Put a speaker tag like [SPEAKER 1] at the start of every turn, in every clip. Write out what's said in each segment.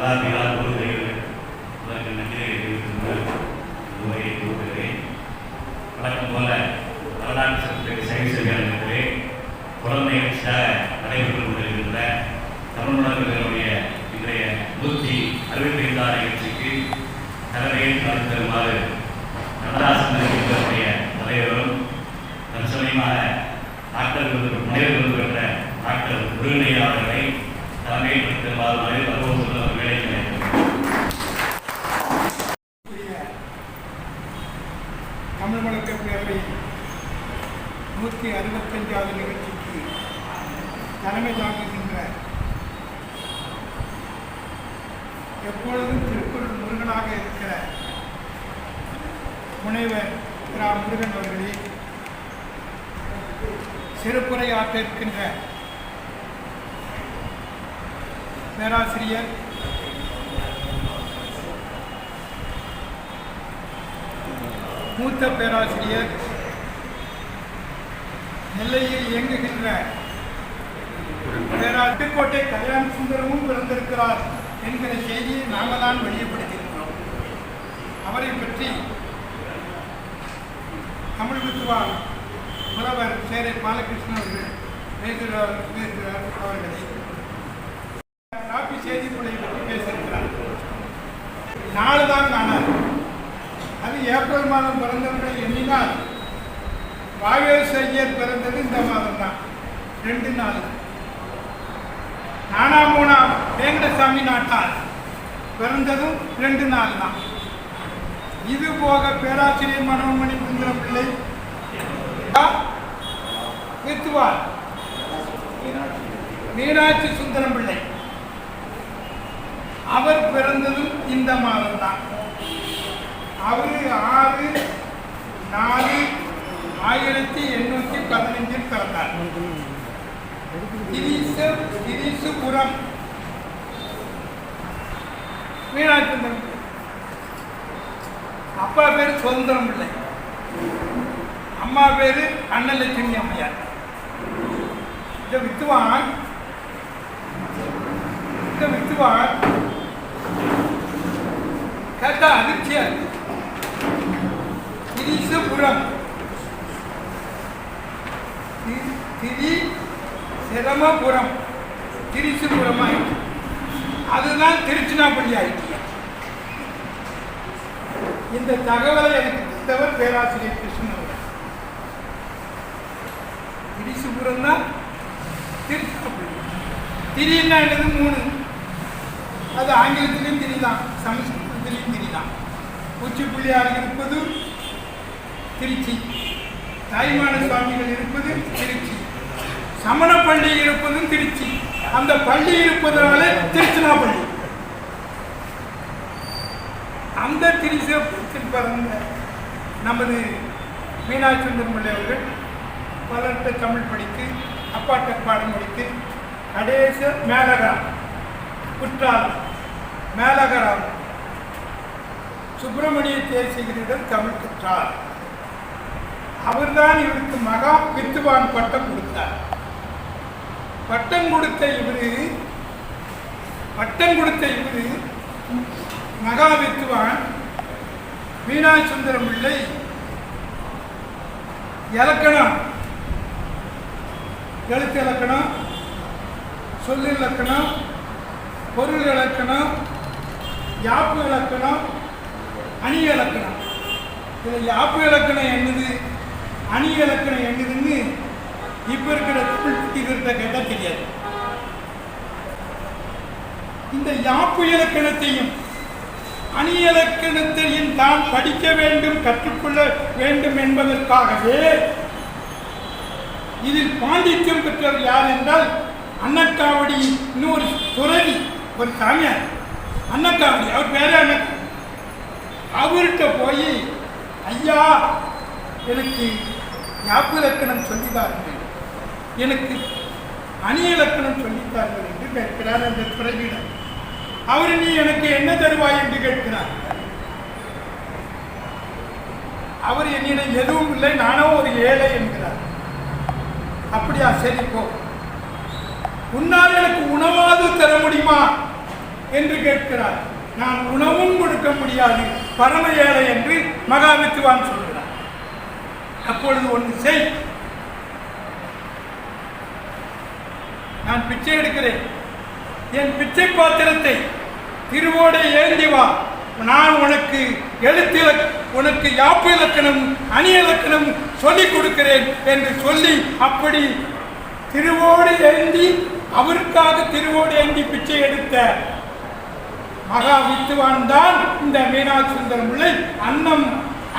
[SPEAKER 1] மதாபிகா கொள்கைகள் அதற்கு நன்றி உரையை கூறுகிறேன் வழக்கம் போல வரலாற்று சட்டத்துக்கு சைவ
[SPEAKER 2] எப்பொழுதும் திருக்குறள் முருகனாக இருக்கிற முனைவர் ரா முருகன் அவர்களே சிறப்புரையாற்ற இருக்கின்ற பேராசிரியர் மூத்த பேராசிரியர் நெல்லையில் இயங்குகின்ற பேராட்டுக்கோட்டை கல்யாண சுந்தரமும் பிறந்திருக்கிறார். என்கிற செய்தியை நாங்கள் தான் வெளியப்படுத்தியிருக்கிறோம் அவரை பற்றி தமிழ் வித்துவான் புலவர் சேரை பாலகிருஷ்ணன் அவர்கள் பேசுகிறார் பேசுகிறார் அவர்களை. காப்பி செய்திக்குள்ளை பற்றி பேசியிருக்கிறார். நாலு தான் காணார் அது ஏப்ரல் மாதம் பிறந்தவர்களை எண்ணினால் வாவேஸ் ஐயர் பிறந்தது இந்த மாதம் தான் ரெண்டு நாள். நானாம் மூணாம் வேங்கடசாமி நாட்டார். பிறந்ததும் ரெண்டு நாள் தான் இது போக பேராசிரியர் மனோன்மணி சுந்தர பிள்ளை வித்துவார் மீனாட்சி சுந்தரம் பிள்ளை அவர் பிறந்ததும் இந்த மாதம் தான் அவர் ஆறு நாலு ஆயிரத்தி எண்ணூற்றி பதினஞ்சில் பிறந்தார். கிரீச கிரீசுபுரம் மீனாட்சி சுந்தரம் அப்பா பேர் சுதந்திரம் பிள்ளை அம்மா பேர் அன்னலட்சுமி அம்மையார். இந்த வித்துவான் இந்த வித்துவான் கேட்டா அதிர்ச்சியா இருக்கு. திரிசுபுரம். திரி சிரமபுரம் திருச்சிபுரம் ஆயிடுச்சு. அதுதான் திருச்சினாப்பள்ளி ஆயிடுச்சு. இந்த தகவலை எனக்கு தந்தவர் பேராசிரியர் கிருஷ்ணன் அவர்கள். தான் திருச்சினாப்பள்ளி திரின்னா என்னது? மூணு. அது ஆங்கிலத்திலையும் திரிதான். சமஸ்கிருதத்திலையும் திரிதான். உச்சிப்புள்ளியாக இருப்பது திருச்சி. தாய்மான சுவாமிகள் இருப்பது திருச்சி. சமண பள்ளி இருப்பதும் திருச்சி. அந்த பள்ளி இருப்பதனால திருச்சினாப்பள்ளி அந்த திருச்சியில் பிறந்த நமது மீனாட்சி சுந்தரமல்லி அவர்கள் பலர்கிட்ட தமிழ் படித்து அப்பாட்ட பாடம் படித்து கடைசி மேலகரம் குற்றால் மேலகராம் சுப்பிரமணிய தேசிகரிடம் தமிழ் கற்றார். அவர்தான் இவருக்கு மகா வித்துவான் பட்டம் கொடுத்தார். பட்டம் கொடுத்த இவரு பட்டம் கொடுத்த இவரு மகா வித்துவான் வீணா சுந்தரம் பிள்ளை. இலக்கணம். எழுத்து இலக்கணம் சொல்லு இலக்கணம் பொருள் இலக்கணம் யாப்பு இலக்கணம் அணி இலக்கணம். இதில் யாப்பு இலக்கணம் என்னது? அணி இலக்கணம் என்னதுன்னு இப்போ இருக்கிற தமிழ் புத்திகர்கிட்ட கேட்டால் தெரியாது. இந்த யாப்பு இலக்கணத்தையும் அணி இலக்கணத்தையும் தான் படிக்க வேண்டும் கற்றுக்கொள்ள வேண்டும் என்பதற்காகவே இதில் பாண்டித்யம் பெற்றவர் யார் என்றால் அன்னக்காவடி இன்னொரு துறவி ஒரு சாமியார். அன்னக்காவடி அவர் பேரே அன்னக்காவடி அவர்கிட்ட போய் ஐயா எனக்கு யாப்பு இலக்கணம் சொல்லிதாருங்க எனக்கு அணி இலக்கணம் சொல்லித்தார்கள் என்று கேட்கிறார் அந்த துறவியிடம் அவர் நீ எனக்கு என்ன தருவாய்? என்று கேட்கிறார். அவர் என்னிடம் எதுவும் இல்லை நானோ ஒரு ஏழை என்கிறார். அப்படியா சரி போ. உன்னால் எனக்கு உணவாது தர முடியுமா? என்று கேட்கிறார். நான் உணவும் கொடுக்க முடியாது பரம ஏழை என்று மகாவித்துவான் சொல்கிறார். அப்பொழுது ஒன்று செய் நான் பிச்சை எடுக்கிறேன். என் பிச்சை பாத்திரத்தை திருவோடை ஏந்தி வா. நான் உனக்கு எழுத்தில உனக்கு யாப்பு இலக்கணம் அணி இலக்கணம் சொல்லிக் கொடுக்கிறேன் என்று சொல்லி அப்படி திருவோடு ஏந்தி அவருக்காக திருவோடு ஏந்தி பிச்சை எடுத்த மகா வித்துவான் தான் இந்த மீனாட்சி சுந்தரம் அன்னம்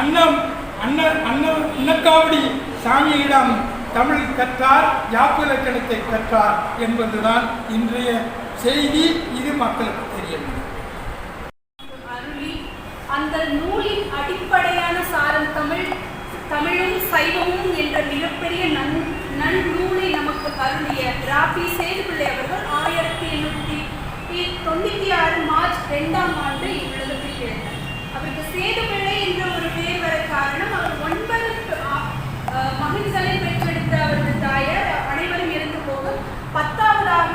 [SPEAKER 2] அன்னம் அன்ன அன்ன அன்னக்காவடி சாமியிடம் தமிழ் கற்றார் யாப்பு இலக்கணத்தை கற்றார் என்பதுதான் இன்றைய செய்தி. இது மக்களுக்கு தெரிய
[SPEAKER 3] அந்த நூலின் அடிப்படையான சாரம் தமிழ் தமிழும் சைவமும் என்ற மிகப்பெரிய நன் நன்னூலை நமக்கு அருளிய ராபி சேதுபிள்ளை அவர்கள் ஆயிரத்தி எண்ணூற்றி தொண்ணூற்றி ஆறு மார்ச் ரெண்டாம் ஆண்டு இவ்வுலகத்தில் பிறந்தார். அவருக்கு சேதுபிள்ளை என்ற ஒரு பேர் வர காரணம் அவர் ஒன்பது ஆ- மகன்களை இருந்த அவரது தாயார் அனைவரும் இறந்து போக பத்தாவதாக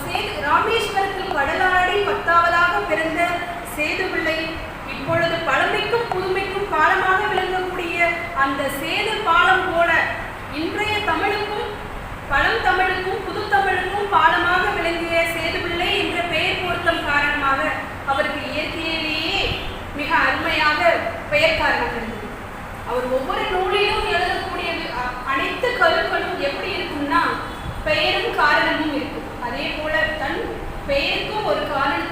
[SPEAKER 3] சேது ராமேஸ்வரத்தில் கடலாடி பத்தாவதாக பிறந்த சேதுபிள்ளை இப்பொழுது பழமைக்கும் புதுமைக்கும் பாலமாக விளங்கக்கூடிய அந்த சேது பாலம் போல இன்றைய தமிழுக்கும் பழந்தமிழுக்கும் புது தமிழுக்கும் பாலமாக விளங்கிய சேதுபிள்ளை என்ற பெயர் பொருத்தம் காரணமாக அவருக்கு இயற்கையிலேயே மிக அருமையாக பெயர் காரணம் இருந்தது அவர் ஒவ்வொரு நூலிலும் எழுதக்கூடிய அனைத்து கருக்களும் எப்படி இருக்கும்னா பெயரும் காரணமும் இருக்கும். அதே போல தன் பெயருக்கும் ஒரு காரணம்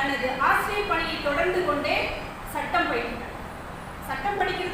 [SPEAKER 3] தனது ஆசிரியர் பணியை தொடர்ந்து கொண்டே சட்டம் பயின்றார் சட்டம் படிக்கிறது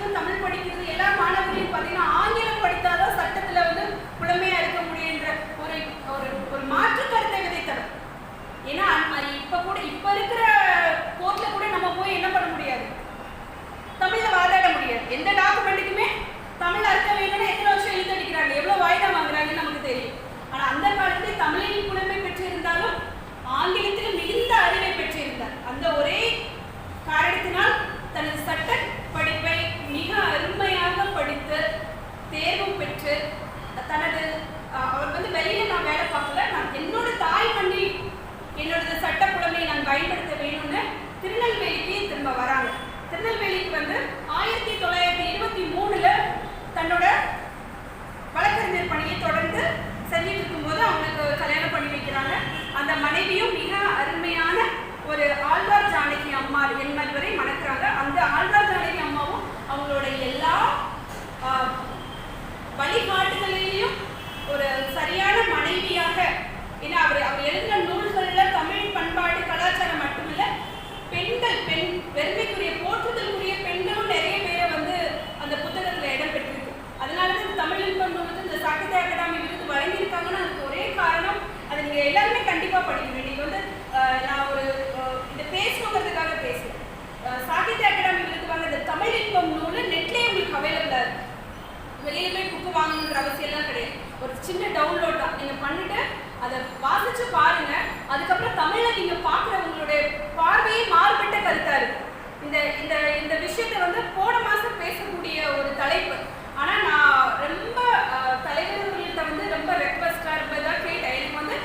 [SPEAKER 3] சின்ன டவுன்லோட் தான். நீங்கள் பண்ணிட்டு அதை வாசிச்சு பாருங்க. அதுக்கப்புறம் தமிழில் நீங்கள் பாக்குற உங்களுடைய பார்வையே மாறுபட்ட கருத்தாக இருக்கு இந்த இந்த இந்த விஷயத்தை வந்து போன மாசம் பேசக்கூடிய ஒரு தலைப்பு. ஆனா நான் ரொம்ப அஹ், தலைவர்கள்ட்ட வந்து ரொம்ப ரெக்வஸ்டாக இருப்பதாக கேட்டேன். எனக்கு வந்து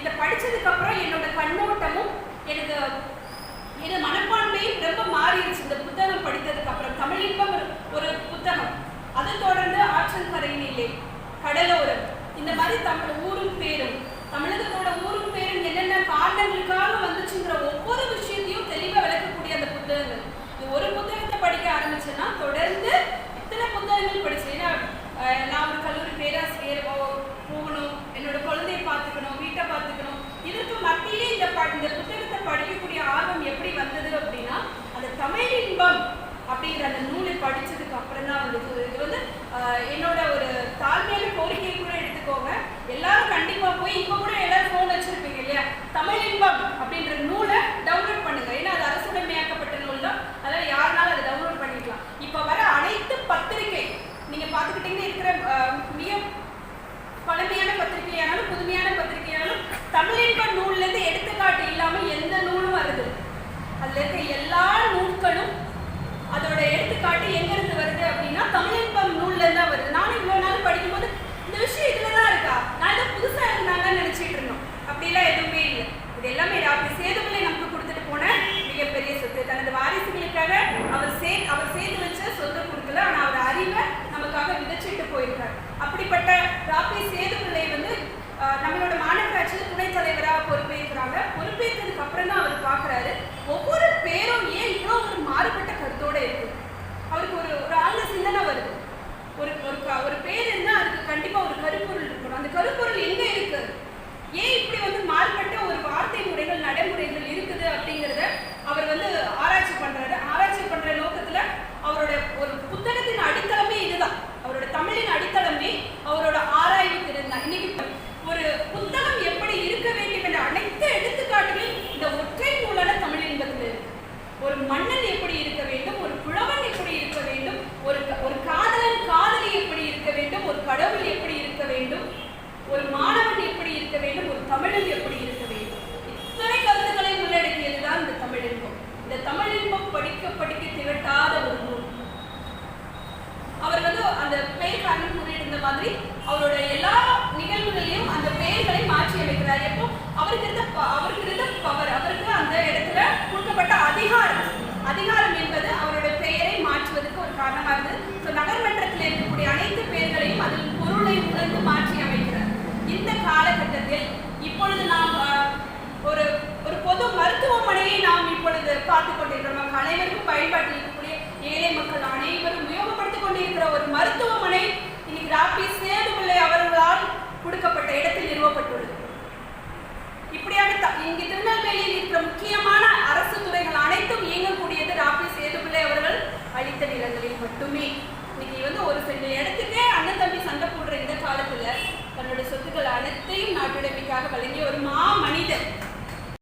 [SPEAKER 3] இதை படித்ததுக்கப்புறம் என்னோட கண்ணோட்டமும் எனக்கு இது மனப்பான்மையும் ரொம்ப மாறிடுச்சு. இந்த புத்தகம் தமிழ் எப்படி இருக்க வேண்டும்? இத்தனை கருத்துக்களை உள்ளடக்கியது இந்த தமிழ் இன்பம். இந்த தமிழ் படிக்க படிக்க திரட்டாத ஒரு நூல். அவர் வந்து அந்த பெயர் கண்ணன் கூறியிருந்த மாதிரி அவருடைய எல்லா நிகழ்வுகளையும் அந்த பெயர்களை மாற்றி அமைக்கிறார் எப்போ? அவருக்கு இருந்த இருக்கிற ஒரு மருத்துவமனை இன்னைக்கு ராபி சேதுபிள்ளை அவர்களால் கொடுக்கப்பட்ட இடத்தில் நிறுவப்பட்டுள்ளது. இப்படியாக இங்கு திருநெல்வேலியில் இருக்கிற முக்கியமான அரசு துறைகள் அனைத்தும் இயங்கக்கூடியது ராபி சேதுபிள்ளை அவர்கள் அளித்த நிலங்களில் மட்டுமே. இன்னைக்கு வந்து ஒரு சில இடத்துக்கே அண்ணன் தம்பி சண்டை போடுற இந்த காலத்துல தன்னோட சொத்துக்கள் அனைத்தையும் நாட்டுடைமைக்காக வழங்கிய ஒரு மா